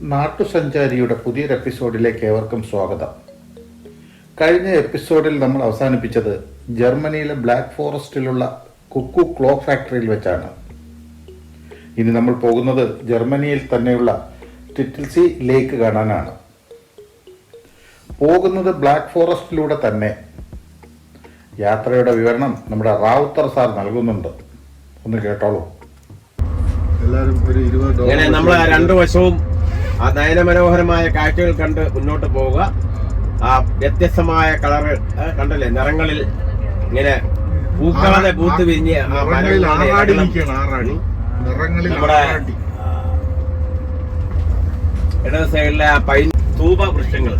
നാട്ടുസഞ്ചാരിയുടെ പുതിയൊരു എപ്പിസോഡിലേക്ക് ഏവർക്കും സ്വാഗതം. കഴിഞ്ഞ എപ്പിസോഡിൽ നമ്മൾ അവസാനിപ്പിച്ചത് ജർമ്മനിയിലെ ബ്ലാക്ക് ഫോറസ്റ്റിലുള്ള കുക്കു ക്ലോക്ക് ഫാക്ടറിയിൽ വെച്ചാണ്. ഇനി നമ്മൾ പോകുന്നത് ജർമ്മനിയിൽ തന്നെയുള്ള ടിറ്റിൽസി ലേക്ക് കാണാനാണ്. പോകുന്നത് ബ്ലാക്ക് ഫോറസ്റ്റിലൂടെ തന്നെ. യാത്രയുടെ വിവരണം നമ്മുടെ റാവുത്തർ സാർ നൽകുന്നുണ്ട്. ഒന്ന് കേട്ടോളൂ. എല്ലാരും ഒരു ഇരുപത് നമ്മൾ രണ്ടു വശവും ആ നയനമനോഹരമായ കാഴ്ചകൾ കണ്ട് മുന്നോട്ട് പോവുക. ആ വ്യത്യസ്തമായ കളറ് കണ്ടല്ലേ? നിറങ്ങളിൽ ഇങ്ങനെ പൂക്കളെ പൂത്ത് വിരിഞ്ഞ് നമ്മുടെ ആറാടി. ഇടത് സൈഡിലെ ആ പൈൻ തൂപ വൃക്ഷങ്ങൾ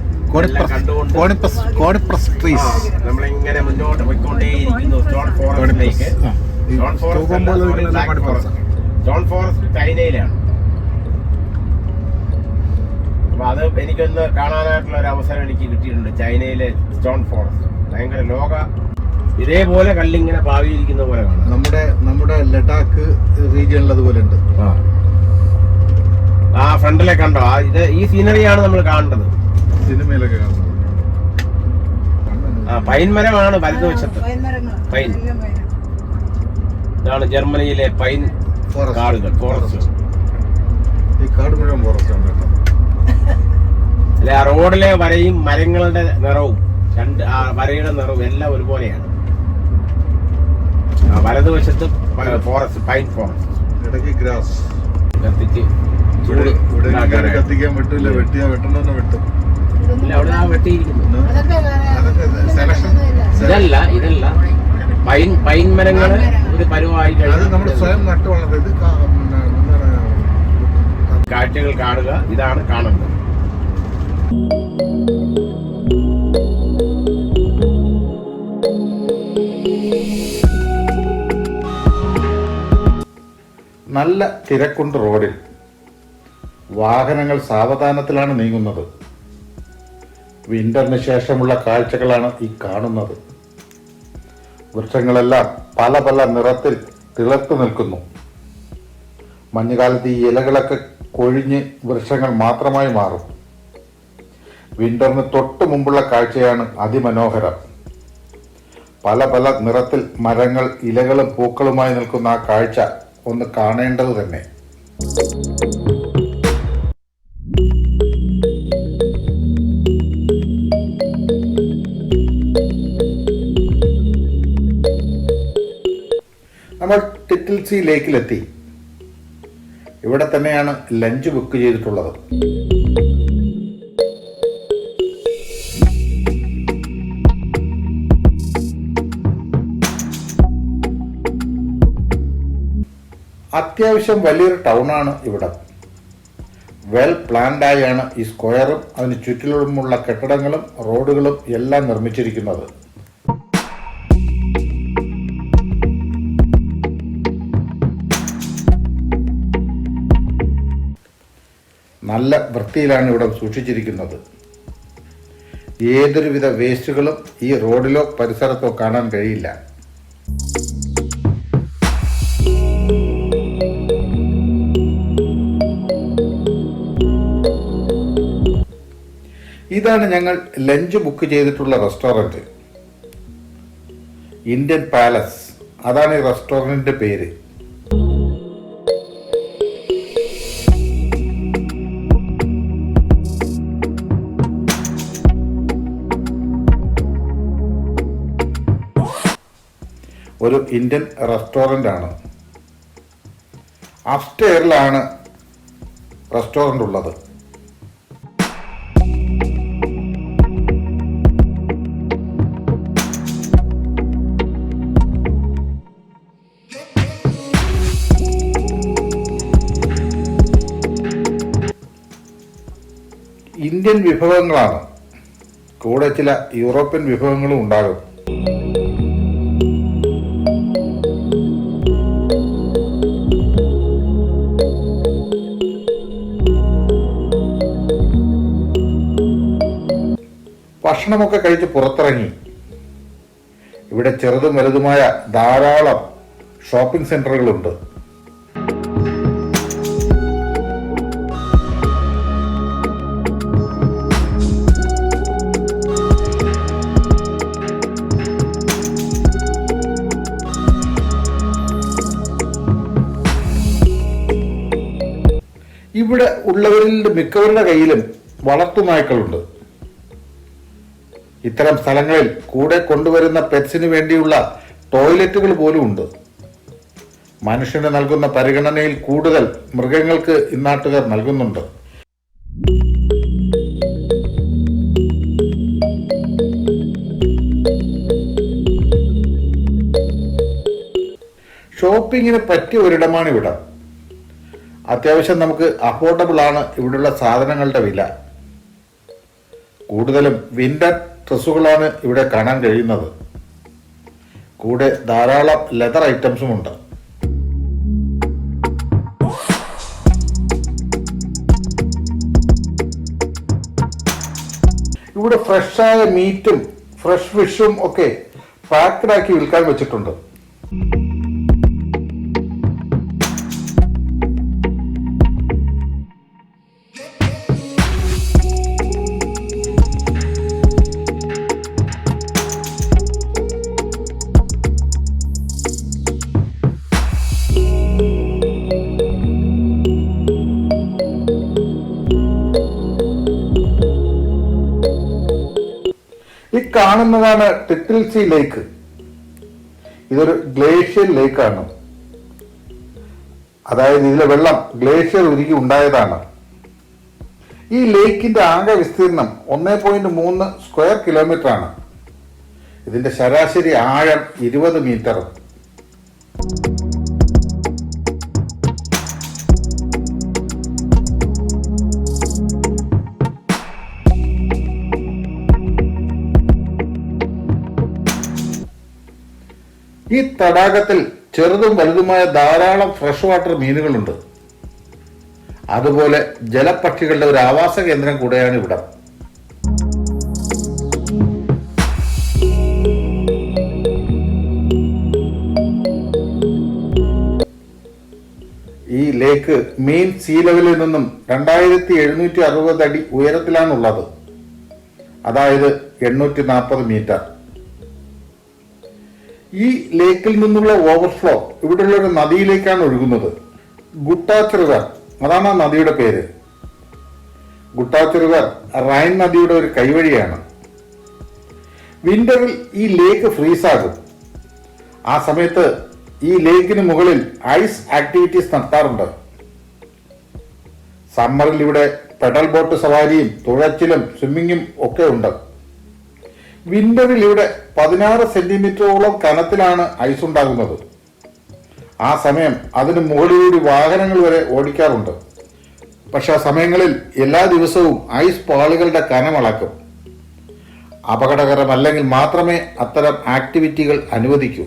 നമ്മളിങ്ങനെ മുന്നോട്ട് പോയിക്കൊണ്ടേയിരിക്കുന്നു സ്റ്റോൺ ഫോറസ്റ്റിലേക്ക് സ്റ്റോൺ ഫോറസ്റ്റ്. സ്റ്റോൺ ഫോറസ്റ്റ് ചൈനയിലാണ്. അപ്പൊ അത് എനിക്കൊന്ന് കാണാനായിട്ടുള്ള ഒരു അവസരം എനിക്ക് കിട്ടിയിട്ടുണ്ട്. ചൈനയിലെ സ്റ്റോൺ ഫോറസ്റ്റ്. ഭയങ്കര ലോക ഇതേപോലെ കല്ലിങ്ങനെ ഭാവിയിരിക്കുന്ന പോലെ കാണാം. നമ്മുടെ നമ്മുടെ ലഡാക്ക് റീജിയനിൽ അതുപോലെ ഉണ്ട്. ആ. ആ ഫ്രണ്ടിലെ കണ്ടോ? ആ ഇത് ഈ സീനറിയാണ് നമ്മൾ കാണേണ്ടത്. സിനിമയിലൊക്കെ കാണുന്നത്. ആ പൈൻ മരമാണ് വലതുവശത്ത്. പൈൻ. ഇതാണ് ജർമ്മനിയിലെ പൈൻ ഫോറസ്റ്റ്. കാടുകൾ ഫോറസ്റ്റ്. ഈ കാട് മുഴുവൻ ഫോറസ്റ്റ് ആണ് കേട്ടോ. അല്ലെ ആ റോഡിലെ വരയും മരങ്ങളുടെ നിറവും രണ്ട് ആ വരയുടെ നിറവും എല്ലാം ഒരുപോലെയാണ്. ആ വലതുവശത്ത് ഫോറസ്റ്റ് പൈൻ ഫോറസ്റ്റ് ഇടയ്ക്ക് ഗ്രാസ് കത്തിച്ച് ചൂട്. കത്തിക്കാൻ പറ്റൂല വെട്ടിയാ വെട്ടണമെന്ന് വെട്ടും. ഇതല്ല ഇതല്ല. പൈൻ പൈൻ മരങ്ങൾ ഒരു പരുവായി കാഴ്ചകൾ കാണുക ഇതാണ് കാണുന്നത്. നല്ല തിരക്കുണ്ട് റോഡിൽ. വാഹനങ്ങൾ സാവധാനത്തിലാണ് നീങ്ങുന്നത്. വിന്ററിന് ശേഷമുള്ള കാഴ്ചകളാണ് ഈ കാണുന്നത്. വൃക്ഷങ്ങളെല്ലാം പല പല നിറത്തിൽ തിളർത്തു നിൽക്കുന്നു. മഞ്ഞുകാലത്ത് ഈ ഇലകളൊക്കെ കൊഴിഞ്ഞ് വൃക്ഷങ്ങൾ മാത്രമായി മാറും. വിന്ററിന് തൊട്ട് മുമ്പുള്ള കാഴ്ചയാണ് അതിമനോഹരം. പല പല നിറത്തിൽ മരങ്ങൾ ഇലകളും പൂക്കളുമായി നിൽക്കുന്ന ആ കാഴ്ച ഒന്ന് കാണേണ്ടത് തന്നെ. നമ്മൾ ടിറ്റിൽസി ലേക്കിലെത്തി. ഇവിടെ തന്നെയാണ് ലഞ്ച് ബുക്ക് ചെയ്തിട്ടുള്ളത്. അത്യാവശ്യം വലിയൊരു ടൗൺ ആണ് ഇവിടെ. വെൽ പ്ലാൻഡായാണ് ഈ സ്ക്വയറും അതിന് ചുറ്റിലുമുള്ള കെട്ടിടങ്ങളും റോഡുകളും എല്ലാം നിർമ്മിച്ചിരിക്കുന്നത്. നല്ല വൃത്തിയിലാണ് ഇവിടെ സൂക്ഷിച്ചിരിക്കുന്നത്. ഏതൊരുവിധ വേസ്റ്റുകളും ഈ റോഡിലോ പരിസരത്തോ കാണാൻ കഴിയില്ല. ഇതാണ് ഞങ്ങൾ ലഞ്ച് ബുക്ക് ചെയ്തിട്ടുള്ള റെസ്റ്റോറന്റ് ഇന്ത്യൻ പാലസ്. അതാണ് ഈ റെസ്റ്റോറന്റിന്റെ പേര്. ഒരു ഇന്ത്യൻ റെസ്റ്റോറന്റ് ആണ് അപ്സ്റ്റെയറിലാണ് റെസ്റ്റോറന്റ് ഉള്ളത് ഇന്ത്യൻ വിഭവങ്ങളാണ്. കൂടെ ചില യൂറോപ്യൻ വിഭവങ്ങളും ഉണ്ടാകും. ഭക്ഷണമൊക്കെ കഴിച്ച് പുറത്തിറങ്ങി. ഇവിടെ ചെറുതും വലുതുമായ ധാരാളം ഷോപ്പിംഗ് സെന്ററുകളുണ്ട്. ഇവിടെ ഉള്ളവരിൽ മിക്കവരുടെ കയ്യിലും വളർത്തുനായ്ക്കളുണ്ട്. ഇത്തരം സ്ഥലങ്ങളിൽ കൂടെ കൊണ്ടുവരുന്ന പെറ്റ്സിന് വേണ്ടിയുള്ള ടോയ്ലറ്റുകൾ പോലും ഉണ്ട്. മനുഷ്യന് നൽകുന്ന പരിഗണനയിൽ കൂടുതൽ മൃഗങ്ങൾക്ക് ഇന്നാട്ടുകാർ നൽകുന്നുണ്ട്. ഷോപ്പിങ്ങിന് പറ്റിയ ഒരിടമാണ് ഇവിടെ അത്യാവശ്യം നമുക്ക് അഫോർഡബിൾ ആണ് ഇവിടെയുള്ള സാധനങ്ങളുടെ വില. കൂടുതലും വിന്റർ ഡ്രസ്സുകളാണ് ഇവിടെ കാണാൻ കഴിയുന്നത്. കൂടെ ധാരാളം ലെതർ ഐറ്റംസും ഉണ്ട്. ഇവിടെ ഫ്രഷായ മീറ്റും ഫ്രഷ് ഫിഷും ഒക്കെ പാക്ഡ് ആക്കി വിൽക്കാൻ വെച്ചിട്ടുണ്ട്. കാണുന്നതാണ് ടിറ്റിൽസി ലേക്ക്. ഇതൊരു ഗ്ലേഷ്യർ ലേക്കാണ്. അതായത് ഇതിലെ വെള്ളം ഗ്ലേഷ്യർ ഉരുകി ഉണ്ടായതാണ്. ഈ ലേക്കിന്റെ ആകെ വിസ്തീർണം ഒന്നേ പോയിന്റ് മൂന്ന് സ്ക്വയർ കിലോമീറ്റർ ആണ് ഇതിന്റെ ശരാശരി ആഴം ഇരുപത് മീറ്റർ. ഈ തടാകത്തിൽ ചെറുതും വലുതുമായ ധാരാളം ഫ്രഷ് വാട്ടർ മീനുകളുണ്ട്. അതുപോലെ ജലപക്ഷികളുടെ ഒരു ആവാസ കേന്ദ്രം കൂടെയാണ് ഇവിടം. ഈ ലേക്ക് മെയിൻ സീ ലെവലിൽ നിന്നും രണ്ടായിരത്തി എഴുന്നൂറ്റി അറുപത് അടി ഉയരത്തിലാണുള്ളത്. അതായത് എണ്ണൂറ്റി നാൽപ്പത് മീറ്റർ ഈ ലേക്കിൽ നിന്നുള്ള ഓവർഫ്ലോ ഇവിടെയുള്ള ഒരു നദിയിലേക്കാണ് ഒഴുകുന്നത്. ഗുട്ടാച്ച് അതാണ് ആ നദിയുടെ പേര്. ഗുട്ടാച്ച് റൈൻ നദിയുടെ ഒരു കൈവഴിയാണ്. വിന്ററിൽ ഈ ലേക്ക് ഫ്രീസാകും ആ സമയത്ത് ഈ ലേക്കിന് മുകളിൽ ഐസ് ആക്ടിവിറ്റീസ് നടത്താറുണ്ട്. സമ്മറിൽ ഇവിടെ പെഡൽ ബോട്ട് സവാരിയും തുഴച്ചിലും സ്വിമ്മിങ്ങും ഒക്കെ ഉണ്ട്. വിന്ററിൽ ഇവിടെ പതിനാറ് സെന്റിമീറ്ററോളം കനത്തിലാണ് ഐസ് ഉണ്ടാകുന്നത്. ആ സമയം അതിന് മുകളിലൂടെ വാഹനങ്ങൾ വരെ ഓടിക്കാറുണ്ട്. പക്ഷെ ആ സമയങ്ങളിൽ എല്ലാ ദിവസവും ഐസ് പാളികളുടെ കനം അളക്കും അപകടകരമല്ലെങ്കിൽ മാത്രമേ അത്തരം ആക്ടിവിറ്റികൾ അനുവദിക്കൂ.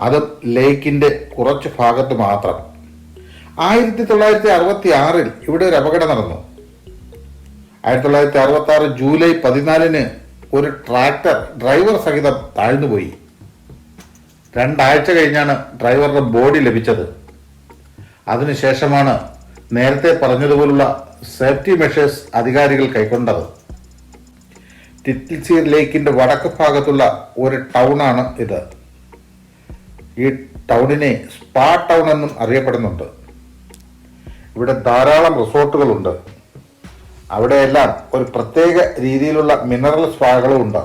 അതും ലേക്കിന്റെ കുറച്ച് ഭാഗത്ത് മാത്രം. ആയിരത്തി തൊള്ളായിരത്തി അറുപത്തി ആറിൽ ഇവിടെ ഒരു അപകടം നടന്നു. ആയിരത്തി തൊള്ളായിരത്തി അറുപത്തി ആറ് ജൂലൈ പതിനാലിന് ഒരു ട്രാക്ടർ ഡ്രൈവർ സഹിതം താഴ്ന്നുപോയി. രണ്ടാഴ്ച കഴിഞ്ഞാണ് ഡ്രൈവറുടെ ബോഡി ലഭിച്ചത്. അതിനുശേഷമാണ് നേരത്തെ പറഞ്ഞതുപോലുള്ള സേഫ്റ്റി മെഷേഴ്സ് അധികാരികൾ കൈക്കൊണ്ടത്. ടിറ്റിൽസീർ ലേക്കിന്റെ വടക്ക് ഭാഗത്തുള്ള ഒരു ടൗണാണ് ഇത്. ഈ ടൗണിനെ സ്പാ ടൗൺ എന്നും അറിയപ്പെടുന്നുണ്ട്. ഇവിടെ ധാരാളം റിസോർട്ടുകളുണ്ട്. അവിടെയെല്ലാം ഒരു പ്രത്യേക രീതിയിലുള്ള മിനറൽ സ്പാകളും ഉണ്ട്.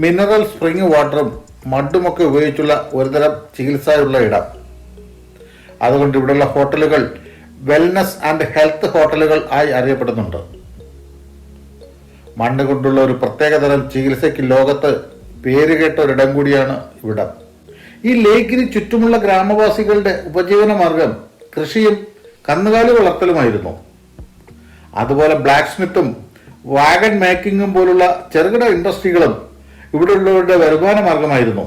മിനറൽ സ്പ്രിംഗ് വാട്ടറും മഡുമൊക്കെ ഉപയോഗിച്ചുള്ള ഒരുതരം ചികിത്സയുള്ള ഇടം. അതുകൊണ്ട് ഇവിടെയുള്ള ഹോട്ടലുകൾ വെൽനസ് ആൻഡ് ഹെൽത്ത് ഹോട്ടലുകൾ ആയി അറിയപ്പെടുന്നുണ്ട്. മണ്ണ് കൊണ്ടുള്ള ഒരു പ്രത്യേകതരം ചികിത്സയ്ക്ക് ലോകത്ത് പേരുകേട്ട ഒരിടം കൂടിയാണ് ഇവിടം. ഈ ലേക്കിന് ചുറ്റുമുള്ള ഗ്രാമവാസികളുടെ ഉപജീവന മാർഗം കൃഷിയും കന്നുകാലി വളർത്തലുമായിരുന്നു. അതുപോലെ ബ്ലാക്ക് സ്മിത്തും വാഗൺ മേക്കിങ്ങും പോലുള്ള ചെറുകിട ഇൻഡസ്ട്രികളും ഇവിടെയുള്ളവരുടെ വരുമാന മാർഗമായിരുന്നു.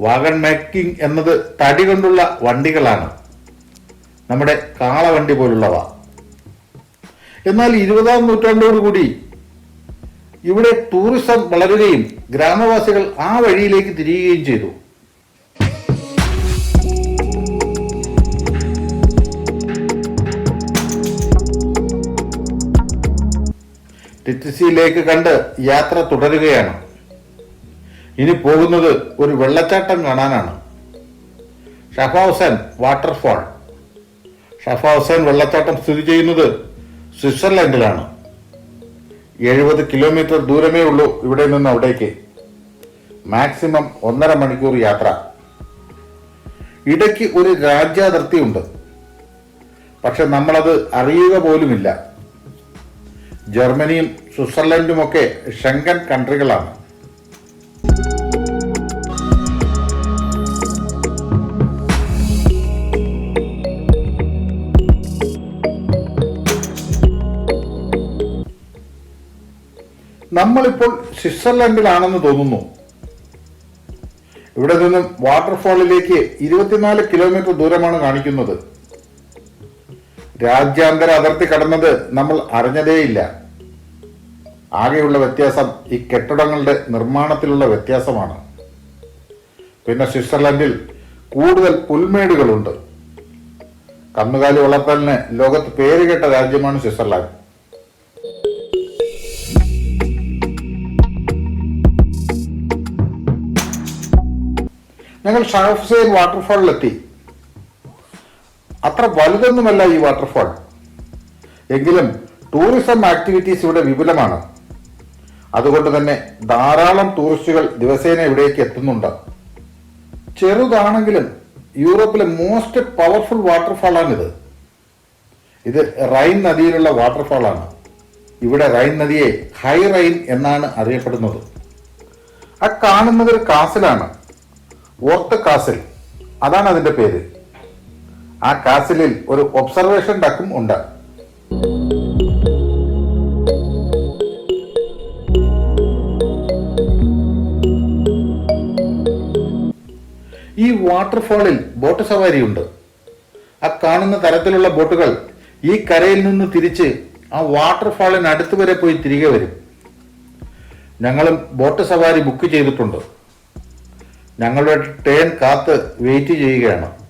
വാഗൺ മേക്കിംഗ് എന്നത് തടി കൊണ്ടുള്ള വണ്ടികളാണ്. നമ്മുടെ കാളവണ്ടി പോലുള്ളവ. എന്നാൽ ഇരുപതാം നൂറ്റാണ്ടോടുകൂടി ഇവിടെ ടൂറിസം വളരുകയും ഗ്രാമവാസികൾ ആ വഴിയിലേക്ക് തിരിയുകയും ചെയ്തു. ടിറ്റിസിയിലേക്ക് കണ്ട് യാത്ര തുടരുകയാണ്. ഇനി പോകുന്നത് ഒരു വെള്ളച്ചാട്ടം കാണാനാണ്. ഷഫൌസൻ വാട്ടർഫാൾ. ഷഫാസൻ വെള്ളച്ചാട്ടം സ്ഥിതി ചെയ്യുന്നത് സ്വിറ്റ്സർലൻഡിലാണ്. എഴുപത് കിലോമീറ്റർ ദൂരമേ ഉള്ളൂ ഇവിടെ നിന്ന് അവിടേക്ക്. മാക്സിമം ഒന്നര മണിക്കൂർ യാത്ര. ഇടയ്ക്ക് ഒരു രാജ്യാതിർത്തിയുണ്ട്. പക്ഷെ നമ്മളത് അറിയുക പോലുമില്ല. ജർമ്മനിയും സ്വിറ്റ്സർലൻഡുമൊക്കെ ഷെങ്കൻ കൺട്രികളാണ് നമ്മളിപ്പോൾ സ്വിറ്റ്സർലൻഡിലാണെന്ന് തോന്നുന്നു. ഇവിടെ നിന്നും വാട്ടർഫാളിലേക്ക് ഇരുപത്തിനാല് കിലോമീറ്റർ ദൂരമാണ് കാണിക്കുന്നത്. രാജ്യാന്തര അതിർത്തി കടന്നത് നമ്മൾ അറിഞ്ഞതേയില്ല. ആകെയുള്ള വ്യത്യാസം ഈ കെട്ടിടങ്ങളുടെ നിർമ്മാണത്തിലുള്ള വ്യത്യാസമാണ്. പിന്നെ സ്വിറ്റ്സർലൻഡിൽ കൂടുതൽ പുൽമേടുകളുണ്ട്. കന്നുകാലി വളർത്തലിന് ലോകത്ത് പേരുകേട്ട രാജ്യമാണ് സ്വിറ്റ്സർലാൻഡ്. ഞങ്ങൾ ഷാഫ്സൈൻ വാട്ടർഫാളിലെത്തി. അത്ര വലുതൊന്നുമല്ല ഈ വാട്ടർഫാൾ എങ്കിലും ടൂറിസം ആക്ടിവിറ്റീസ് ഇവിടെ വിപുലമാണ്. അതുകൊണ്ട് തന്നെ ധാരാളം ടൂറിസ്റ്റുകൾ ദിവസേന ഇവിടേക്ക് എത്തുന്നുണ്ട്. ചെറുതാണെങ്കിലും യൂറോപ്പിലെ മോസ്റ്റ് പവർഫുൾ വാട്ടർഫാളാണിത് ഇത് റൈൻ നദിയിലുള്ള വാട്ടർഫാളാണ് ഇവിടെ റൈൻ നദിയെ ഹൈ റൈൻ എന്നാണ് അറിയപ്പെടുന്നത്. ആ കാണുന്നത് ഒരു കാസിലാണ് ഓർത്ത് കാസിൽ അതാണ് അതിന്റെ പേര്. ആ കാസിലിൽ ഒരു ഒബ്സർവേഷൻ ഡക്കും ഉണ്ട്. ഈ വാട്ടർഫാളിൽ ബോട്ട് സവാരിയുണ്ട്. ആ കാണുന്ന തരത്തിലുള്ള ബോട്ടുകൾ ഈ കരയിൽ നിന്ന് തിരിച്ച് ആ വാട്ടർഫാളിന് അടുത്ത് വരെ പോയി തിരികെ വരും. ഞങ്ങളും ബോട്ട് സവാരി ബുക്ക് ചെയ്തിട്ടുണ്ട്. ഞങ്ങളുടെ ട്രെയിൻ കാത്ത് വെയിറ്റ് ചെയ്യുകയാണ്.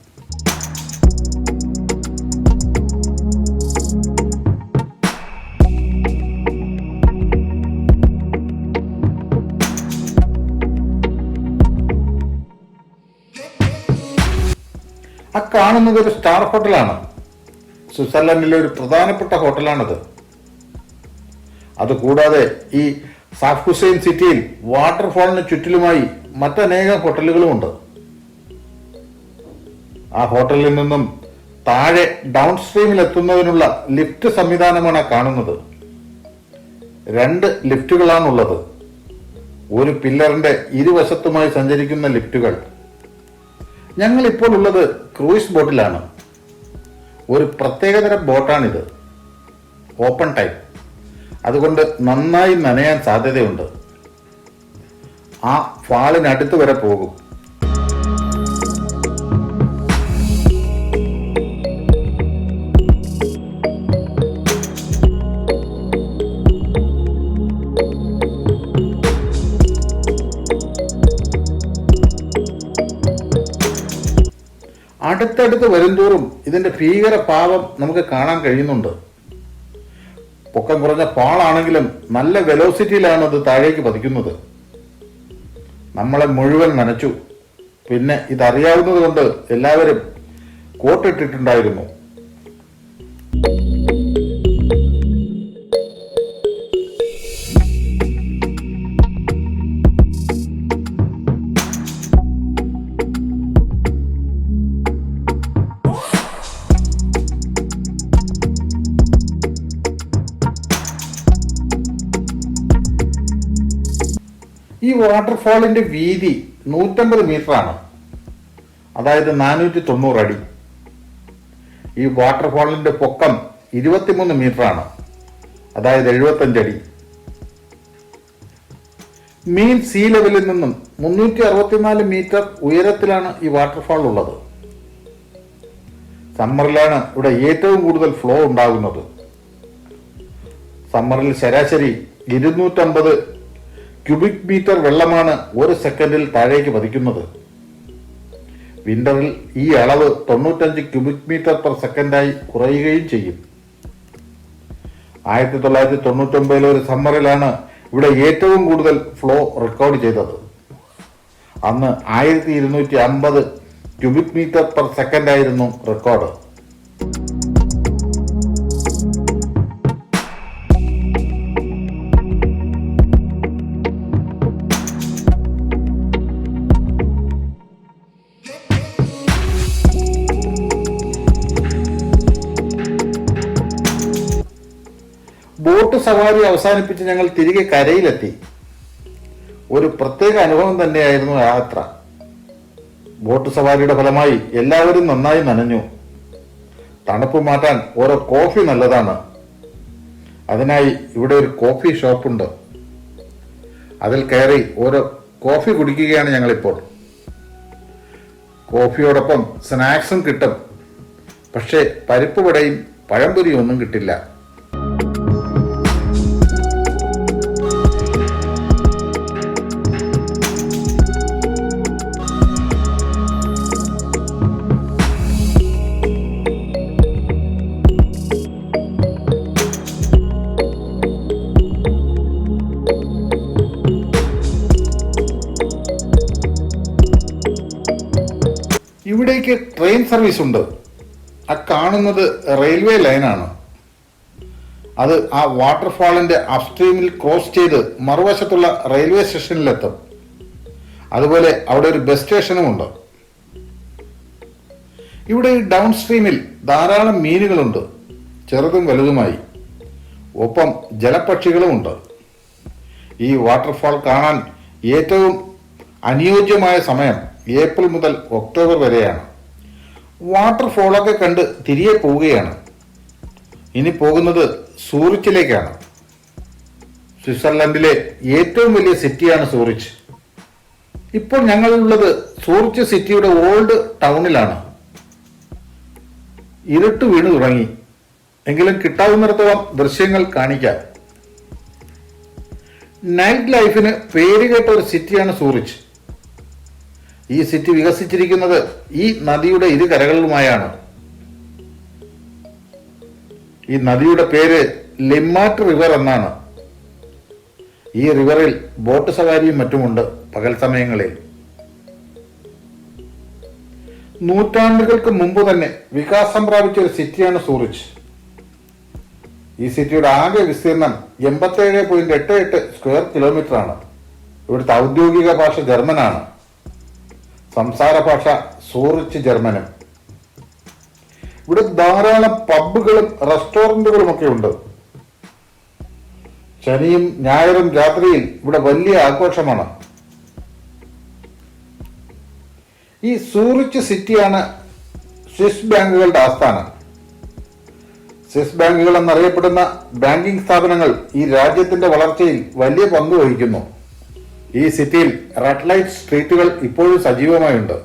കാണുന്നത് ഒരു സ്റ്റാർ ഹോട്ടലാണ്. സ്വിറ്റ്സർലൻഡിലെ ഒരു പ്രധാനപ്പെട്ട ഹോട്ടലാണത്. അതുകൂടാതെ ഈ സാഫ് ഹുസൈൻ സിറ്റിയിൽ വാട്ടർഫാളിന് ചുറ്റിലുമായി മറ്റനേകം ഹോട്ടലുകളുമുണ്ട്. ആ ഹോട്ടലിൽ നിന്നും താഴെ ഡൗൺ സ്ട്രീമിൽ എത്തുന്നതിനുള്ള ലിഫ്റ്റ് സംവിധാനമാണ് കാണുന്നത്. രണ്ട് ലിഫ്റ്റുകളാണുള്ളത്. ഒരു പില്ലറിന്റെ ഇരുവശത്തുമായി സഞ്ചരിക്കുന്ന ലിഫ്റ്റുകൾ. ഞങ്ങൾ ഇപ്പോൾ ഉള്ളത് ക്രൂയിസ് ബോട്ടിലാണ്. ഒരു പ്രത്യേകതരം ബോട്ടാണിത്. ഓപ്പൺ ടൈപ്പ് അതുകൊണ്ട് നന്നായി നനയാൻ സാധ്യതയുണ്ട്. ആ ഫാളിനടുത്ത് വരെ പോകും. അടുത്തടുത്ത് വരുംതോറും ഇതിന്റെ ഭീകര പാവം നമുക്ക് കാണാൻ കഴിയുന്നുണ്ട്. പൊക്കം കുറഞ്ഞ പാളാണെങ്കിലും നല്ല വെലോസിറ്റിയിലാണ് അത് താഴേക്ക് പതിക്കുന്നത്. നമ്മളെ മുഴുവൻ നനച്ചു. പിന്നെ ഇതറിയാവുന്നത് കൊണ്ട് എല്ലാവരും കോട്ടിട്ടിട്ടുണ്ടായിരുന്നു. ഈ വാട്ടർഫാളിന്റെ വീതി നൂറ്റമ്പത് മീറ്റർ ആണ്. അതായത് നാനൂറ്റി തൊണ്ണൂറ് അടി. ഈ വാട്ടർഫാളിന്റെ പൊക്കം ഇരുപത്തിമൂന്ന് മീറ്റർ ആണ്. അതായത് എഴുപത്തഞ്ച് അടി. മീൻ സീ ലെവലിൽ നിന്നും മുന്നൂറ്റി അറുപത്തിനാല് മീറ്റർ ഉയരത്തിലാണ് ഈ വാട്ടർഫാൾ ഉള്ളത്. സമ്മറിലാണ് ഇവിടെ ഏറ്റവും കൂടുതൽ ഫ്ലോ ഉണ്ടാകുന്നത്. സമ്മറിൽ ശരാശരി ഇരുന്നൂറ്റമ്പത് ക്യൂബിക് മീറ്റർ വെള്ളമാണ് ഒരു സെക്കൻഡിൽ താഴേക്ക് പതിക്കുന്നത്. വിന്ററിൽ ഈ അളവ് തൊണ്ണൂറ്റഞ്ച് ക്യൂബിക് മീറ്റർ പെർ സെക്കൻഡായി കുറയുകയും ചെയ്യും. ആയിരത്തി തൊള്ളായിരത്തി തൊണ്ണൂറ്റൊമ്പതിലെ ഒരു സമ്മറിലാണ് ഇവിടെ ഏറ്റവും കൂടുതൽ ഫ്ലോ റെക്കോർഡ് ചെയ്തത്. അന്ന് ആയിരത്തി ഇരുന്നൂറ്റി അമ്പത് ക്യൂബിക് മീറ്റർ പെർ സെക്കൻഡ് ആയിരുന്നു റെക്കോർഡ്. സവാരി അവസാനിപ്പിച്ച് ഞങ്ങൾ തിരികെ കരയിലെത്തി. ഒരു പ്രത്യേക അനുഭവം തന്നെയായിരുന്നു ആ യാത്ര. ബോട്ട് സവാരിയുടെ ഫലമായി എല്ലാവരും നന്നായി നനഞ്ഞു. തണുപ്പ് മാറ്റാൻ ഓരോ കോഫി നല്ലതാണ്. അതിനായി ഇവിടെ ഒരു കോഫി ഷോപ്പുണ്ട്. അതിൽ കയറി ഓരോ കോഫി കുടിക്കുകയാണ് ഞങ്ങളിപ്പോൾ. കോഫിയോടൊപ്പം സ്നാക്സും കിട്ടും. പക്ഷേ പരിപ്പ് വടയും പഴംപൊരിയും ഒന്നും കിട്ടില്ല. സർവീസ് ഉണ്ട്. ആ കാണുന്നത് റെയിൽവേ ലൈനാണ്. അത് ആ വാട്ടർഫാളിന്റെ അപ്സ്ട്രീമിൽ ക്രോസ് ചെയ്ത് മറുവശത്തുള്ള റെയിൽവേ സ്റ്റേഷനിലെത്തും. അതുപോലെ അവിടെ ഒരു ബസ് സ്റ്റേഷനും ഉണ്ട്. ഇവിടെ ഈ ഡൗൺ സ്ട്രീമിൽ ധാരാളം മീനുകളുണ്ട്. ചെറുതും വലുതുമായി. ഒപ്പം ജലപക്ഷികളുമുണ്ട് ഈ വാട്ടർഫാൾ കാണാൻ ഏറ്റവും അനുയോജ്യമായ സമയം ഏപ്രിൽ മുതൽ ഒക്ടോബർ വരെയാണ്. വാട്ടർഫോളൊക്കെ കണ്ട് തിരികെ പോവുകയാണ്. ഇനി പോകുന്നത് സൂറിച്ചിലേക്കാണ്. സ്വിറ്റ്സർലൻഡിലെ ഏറ്റവും വലിയ സിറ്റിയാണ് സൂറിച്ച്. ഇപ്പോൾ ഞങ്ങളുള്ളത് സൂറിച്ച് സിറ്റിയുടെ ഓൾഡ് ടൗണിലാണ്. ഇരുട്ട് വീണു തുടങ്ങി. എങ്കിലും കിട്ടാവുന്നിടത്തോളം ദൃശ്യങ്ങൾ കാണിക്കാം. നൈറ്റ് ലൈഫിന് പേരുകേട്ട ഒരു സിറ്റിയാണ് സൂറിച്ച്. ഈ സിറ്റി വികസിച്ചിരിക്കുന്നത് ഈ നദിയുടെ ഇരു കരകളിലുമായാണ് ഈ നദിയുടെ പേര് ലിമ്മാട്ട് റിവർ എന്നാണ്. ഈ റിവറിൽ ബോട്ട് സവാരിയും മറ്റുമുണ്ട് പകൽ സമയങ്ങളിൽ. നൂറ്റാണ്ടുകൾക്ക് മുമ്പ് തന്നെ വികാസം പ്രാപിച്ച ഒരു സിറ്റിയാണ് സൂറിച്ച്. ഈ സിറ്റിയുടെ ആകെ വിസ്തീർണം എൺപത്തേഴ് പോയിന്റ് എട്ട് എട്ട് സ്ക്വയർ കിലോമീറ്റർ ആണ്. ഇവിടുത്തെ ഔദ്യോഗിക ഭാഷ ജർമ്മനാണ്. സംസാര ഭാഷ സൂറിച്ച് ജർമ്മനും. ഇവിടെ ധാരാളം പബ്ബുകളും റെസ്റ്റോറന്റുകളും ഒക്കെ ഉണ്ട്. ശനിയും ഞായറും രാത്രിയിൽ ഇവിടെ വലിയ ആഘോഷമാണ്. ഈ സൂറിച്ച് സിറ്റിയാണ് സ്വിസ് ബാങ്കുകളുടെ ആസ്ഥാനം. സ്വിസ് ബാങ്കുകൾ എന്നറിയപ്പെടുന്ന ബാങ്കിംഗ് സ്ഥാപനങ്ങൾ ഈ രാജ്യത്തിന്റെ വളർച്ചയിൽ വലിയ പങ്ക് വഹിക്കുന്നു. ഈ സിറ്റിയിൽ റെഡ് ലൈറ്റ് സ്ട്രീറ്റുകൾ ഇപ്പോഴും സജീവമായുണ്ട്.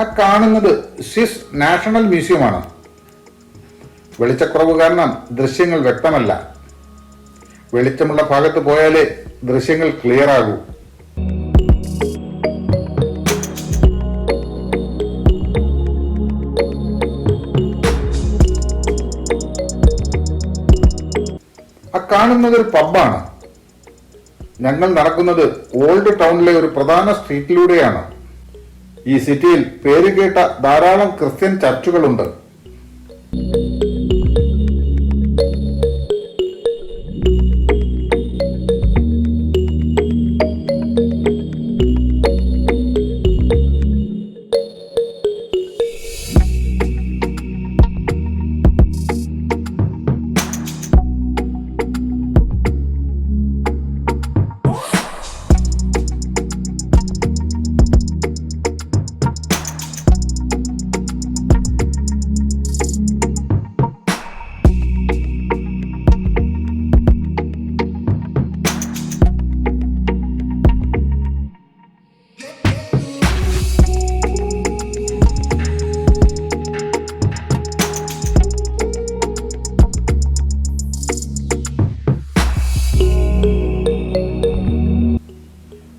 ആ കാണുന്നത് സ്വിസ് നാഷണൽ മ്യൂസിയമാണ് വെളിച്ചക്കുറവ് കാരണം ദൃശ്യങ്ങൾ വ്യക്തമല്ല. വെളിച്ചമുള്ള ഭാഗത്ത് പോയാലേ ദൃശ്യങ്ങൾ ക്ലിയർ ആകൂ. ആ കാണുന്നത് ഒരു പബ്ബാണ്. ഞങ്ങൾ നടക്കുന്നത് ഓൾഡ് ടൗണിലെ ഒരു പ്രധാന സ്ട്രീറ്റിലൂടെയാണ്. ഈ സിറ്റിയിൽ പേരുകേട്ട ധാരാളം ക്രിസ്ത്യൻ ചർച്ചുകളുണ്ട്.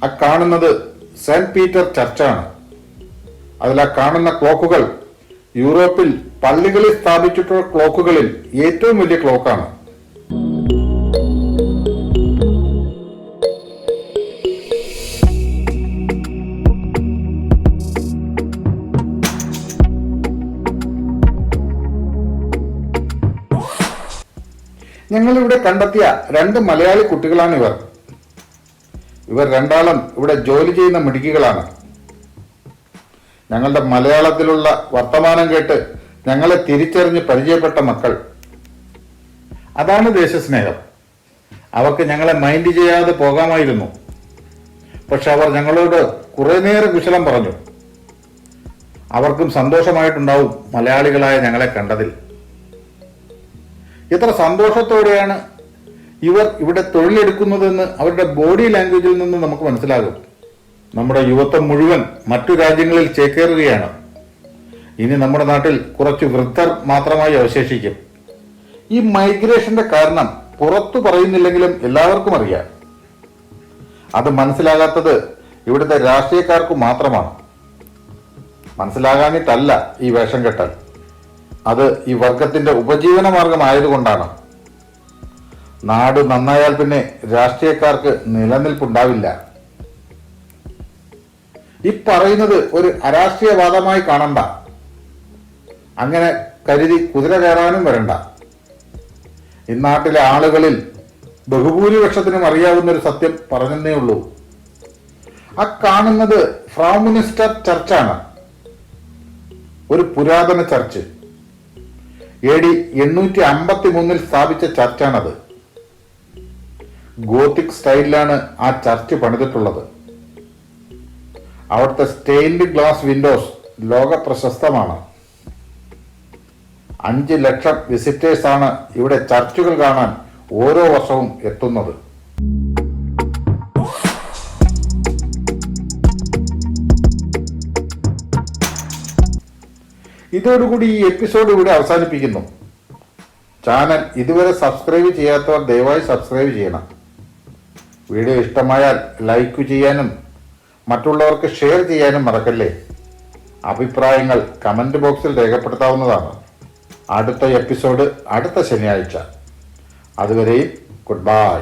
ആ കാണുന്നത് സെന്റ് പീറ്റർ ചർച്ചാണ്. അതിൽ ആ കാണുന്ന ക്ലോക്കുകൾ യൂറോപ്പിൽ പള്ളികളിൽ സ്ഥാപിച്ചിട്ടുള്ള ക്ലോക്കുകളിൽ ഏറ്റവും വലിയ ക്ലോക്കാണ്. ഞങ്ങളിവിടെ കണ്ടെത്തിയ രണ്ട് മലയാളി കുട്ടികളാണിവർ ഇവർ രണ്ടാളും ഇവിടെ ജോലി ചെയ്യുന്ന മിടുക്കികളാണ്. ഞങ്ങളുടെ മലയാളത്തിലുള്ള വർത്തമാനം കേട്ട് ഞങ്ങളെ തിരിച്ചറിഞ്ഞ് പരിചയപ്പെട്ട മക്കൾ. അതാണ് ദേശസ്നേഹം. അവർക്ക് ഞങ്ങളെ മൈൻഡ് ചെയ്യാതെ പോകാമായിരുന്നു. പക്ഷെ അവർ ഞങ്ങളോട് കുറെ നേരം കുശലം പറഞ്ഞു. അവർക്കും സന്തോഷമായിട്ടുണ്ടാവും മലയാളികളായ ഞങ്ങളെ കണ്ടതിൽ. ഇത്ര സന്തോഷത്തോടെയാണ് ഇവർ ഇവിടെ തൊഴിലെടുക്കുന്നതെന്ന് അവരുടെ ബോഡി ലാംഗ്വേജിൽ നിന്ന് നമുക്ക് മനസ്സിലാകും. നമ്മുടെ യുവത്വം മുഴുവൻ മറ്റു രാജ്യങ്ങളിൽ ചേക്കേറുകയാണ്. ഇനി നമ്മുടെ നാട്ടിൽ കുറച്ച് വൃദ്ധർ മാത്രമായി അവശേഷിക്കും. ഈ മൈഗ്രേഷന്റെ കാരണം പുറത്തു പറയുന്നില്ലെങ്കിലും എല്ലാവർക്കും അറിയാം. അത് മനസ്സിലാകാത്തത് ഇവിടുത്തെ രാഷ്ട്രീയക്കാർക്ക് മാത്രമാണ്. മനസ്സിലാകാനിട്ടല്ല ഈ വേഷം കെട്ടൽ. അത് ഈ വർഗത്തിന്റെ ഉപജീവന മാർഗമായതുകൊണ്ടാണ് നാട് നന്നായാൽ പിന്നെ രാഷ്ട്രീയക്കാർക്ക് നിലനിൽപ്പുണ്ടാവില്ല. ഈ പറയുന്നത് ഒരു അരാഷ്ട്രീയവാദമായി കാണണ്ട. അങ്ങനെ കരുതി കുതിര കയറാനും വരണ്ട. ഇന്നാട്ടിലെ ആളുകളിൽ ബഹുഭൂരിപക്ഷത്തിനും അറിയാവുന്ന ഒരു സത്യം പറഞ്ഞതേ ഉള്ളൂ. ആ കാണുന്നത് ഫ്രൗമിനിസ്റ്റർ ചർച്ചാണ് ഒരു പുരാതന ചർച്ച്. എ ഡി എണ്ണൂറ്റി അമ്പത്തി മൂന്നിൽ സ്ഥാപിച്ച ചർച്ചാണത്. ഗോത്തിക് സ്റ്റൈലിലാണ് ആ ചർച്ച് പണിതിട്ടുള്ളത്. അവിടുത്തെ സ്റ്റെയിൻഡ് ഗ്ലാസ് വിൻഡോസ് ലോക പ്രശസ്തമാണ് അഞ്ച് ലക്ഷം വിസിറ്റേഴ്സാണ് ഇവിടെ ചർച്ചുകൾ കാണാൻ ഓരോ വർഷവും എത്തുന്നത്. ഇതോടുകൂടി ഈ എപ്പിസോഡ് ഇവിടെ അവസാനിപ്പിക്കുന്നു. ചാനൽ ഇതുവരെ സബ്സ്ക്രൈബ് ചെയ്യാത്തവർ ദയവായി സബ്സ്ക്രൈബ് ചെയ്യണം. വീഡിയോ ഇഷ്ടമായാൽ ലൈക്ക് ചെയ്യാനും മറ്റുള്ളവർക്ക് ഷെയർ ചെയ്യാനും മറക്കല്ലേ? അഭിപ്രായങ്ങൾ കമന്റ് ബോക്സിൽ രേഖപ്പെടുത്താവുന്നതാണ്. അടുത്ത എപ്പിസോഡ് അടുത്ത ശനിയാഴ്ച. അതുവരെയും ഗുഡ് ബൈ.